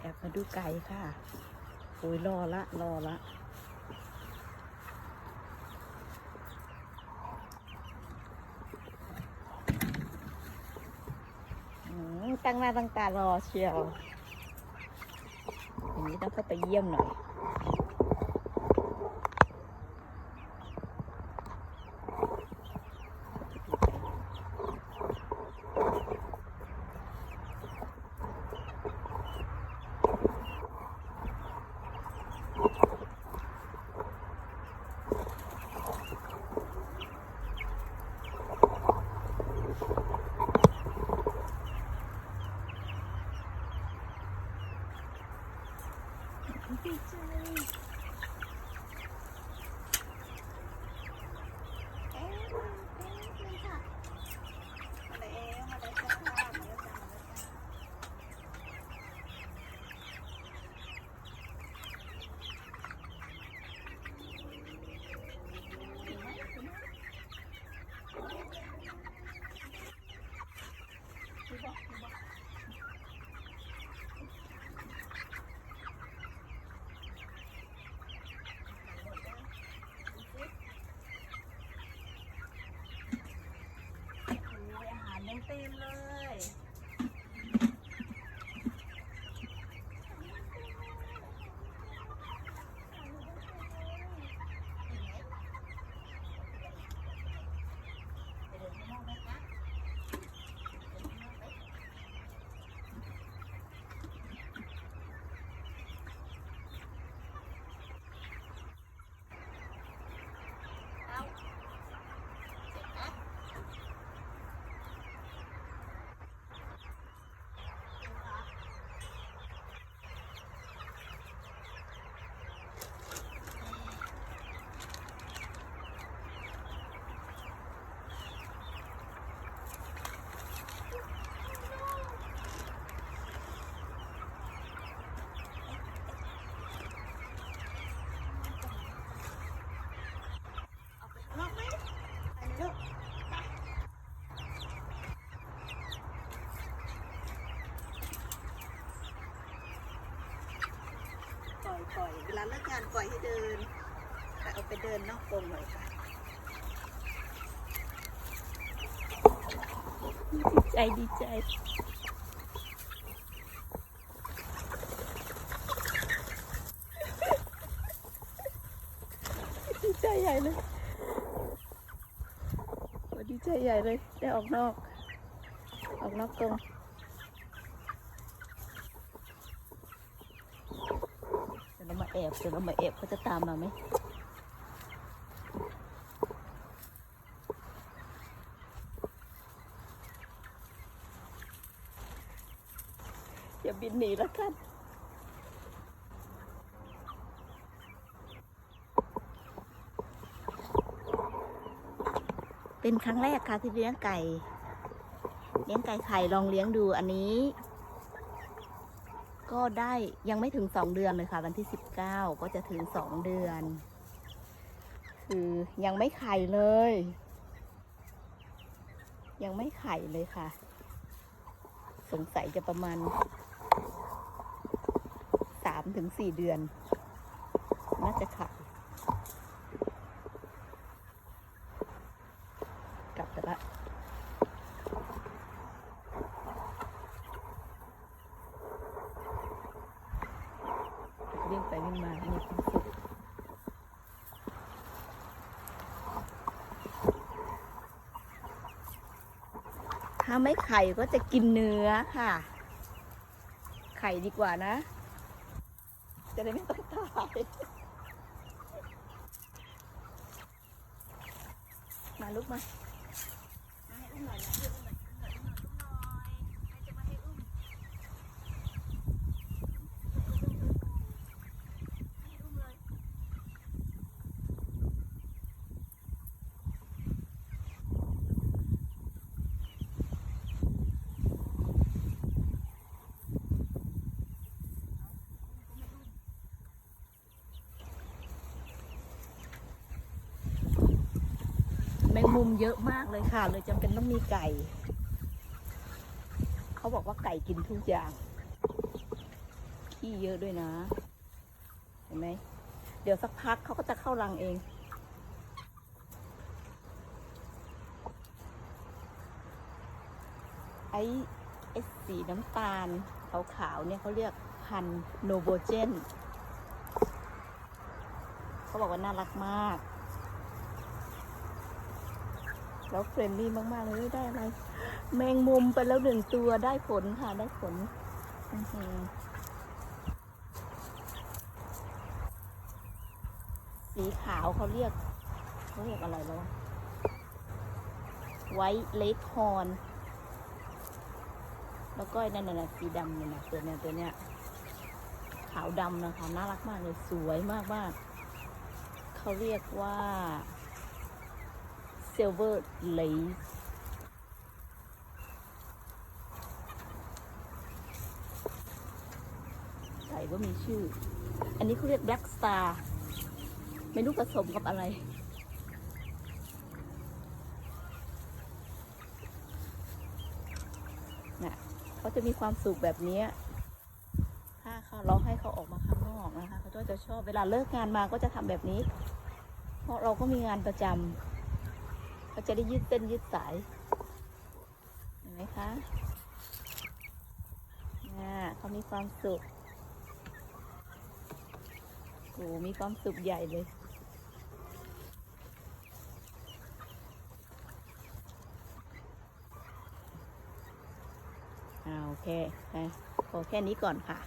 แอบมาดูไก่ค่ะโอ้ยรอละรอละอืมตั้งหน้าตั้งตารอเชียวอย่างนี้ต้องเข้าไปเยี่ยมหน่อย ปล่อย เวลาเลิกงานปล่อยให้เดินแต่เอาไปเดินนอกกรงหน่อยค่ะ ดีใจดีใจ ดีใจใหญ่เลยโอ้ดีใจใหญ่เลย ได้ออกนอก ออกนอกกรงเดี๋ยวเรามาแอบเดี๋ยวเรามาแอบเขาจะตามมาไหมอย่าบินหนีแล้วกันเป็นครั้งแรกค่ะที่เลี้ยงไก่ เลี้ยงไก่ไข่ลองเลี้ยงดูอันนี้ ก็ได้ยังไม่ถึงสองเดือนเลยค่ะ วันที่สิบเก้าก็จะถึงสองเดือน คือยังไม่ไข่เลย ยังไม่ไข่เลยค่ะ สงสัยจะประมาณสามถึงสี่เดือน น่าจะไข่ กลับไปละวิ่ง ไปวิ่งมามีความสุขถ้าไม่ไข่ก็จะกินเนื้อค่ะ ไข่ดีกว่านะ จะได้ไม่ต้องตายมาลุกมามาให้อุ้มหน่อยนะให้อุ้มหน่อยอุ้มหน่อยอุ้มหน่อยอุ้มหน่อยใครจะมาให้อุ้มให้อุ้มเลยแมุมเยอะมากเลยค่ะ เลยจำเป็นต้องมีไก่ เขาบอกว่าไก่กินทุกอย่างที่เยอะด้วยนะ เห็นไหม เดี๋ยวสักพักเขาก็จะเข้ารังเองไอ้ไอ้สีน้ำตาลขาวๆเนี่ยเขาเรียกพันโนโบเจนเขาบอกว่าน่ารักมาก แล้วเฟรนลี่มากๆเลยได้อะไร แมงมุมไปแล้วหนึ่งตัวได้ผลค่ะได้ผลสีขาวเขาเรียกเขาเรียกอะไรแล้วไวท์เล k ฮอนแล้วก็ไอ้นั่นน่ะสีดำเนี่ยนะตัวเนี้ยตัวเนี้ยขาวดำนะคะ น่ารักมากเลย สวยมากมากๆเขาเรียกว่า silver lace ใส่ก็มีชื่อ อันนี้เขาเรียก black star ไม่รู้ผสมกับอะไร น่ะเขาจะมีความสุขแบบนี้ถ้าเขาเราให้เขาออกมาข้างนอกนะคะเขาก็จะชอบเวลาเลิกงานมาก็จะทำแบบนี้ เพราะเราก็มีงานประจำ เขาจะได้ยืดเส้นยืดสาย เห็นไหมคะน่ะเขามีความสุขโอ้มีความสุขใหญ่เลยอ่าโอเคนะพอแค่นี้ก่อนค่ะ